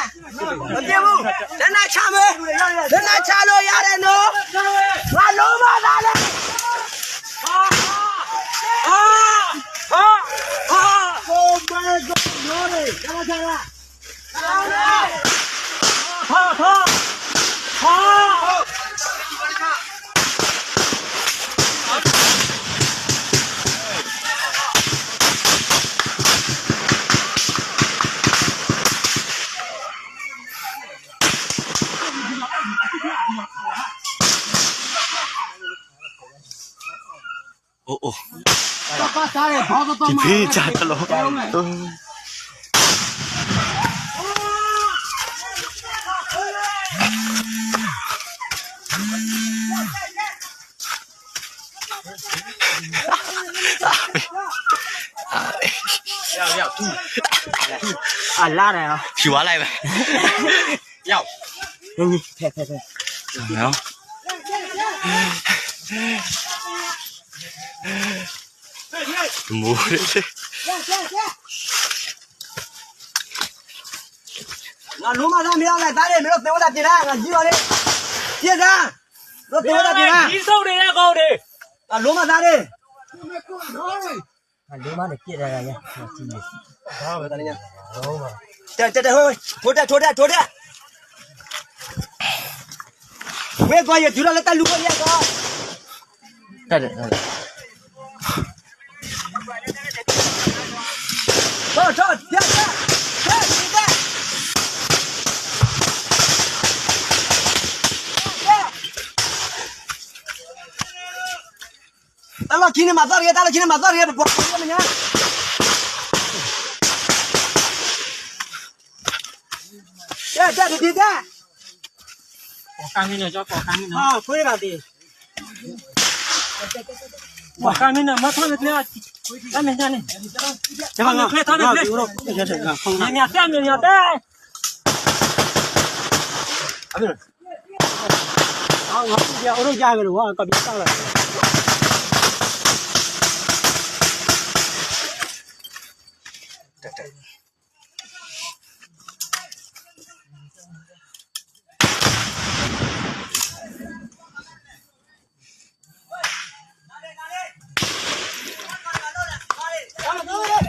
မပြေဘူးလက်နဲ့ချမယ်လက်နဲ့ချလို့ရတယ်နော်ငါလုံးမသားလဲဟာဟာဟာဟာဘုံမဲကောနော်လေကလာကြလားဟာဟာဟာဟာ ô ô chị phi chả cho lỗ à la này à chỉ quá này vậy nhau thế. thè thè không တမိုးလေးငါလုံးမသားမရလိုက်တားတယ်မင်းတို့သေဝတာပြင်လာငါကြီးပါလေပြင်စမ်းတို့သေဝတာပြင်လာကြီးစုပ်နေတဲ့ကောင်တွေငါလုံးမသားတယ်ငါလုံးမနဲ့ပြစ်ရတာရကြီးနေဘာပဲတန်းရဟုတ်ပါတက်တက်ဟိုထိုးတက်ထိုးတက်ထိုးတက်ဝဲသွားရဒူလာလက်တက်လူပေါ်ရကောတက်တယ်打了今天马早也，打了今天马早些，不，怎么样？爹爹，弟弟爹。我干的呢，叫我干的呢。啊，对了的。我干的呢，没干的呢。下面下面，下面可以他们去。啊，有了，不许吃啊！后面啊！我我我，我这个路啊，搞别上了。Tata.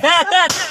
Tata.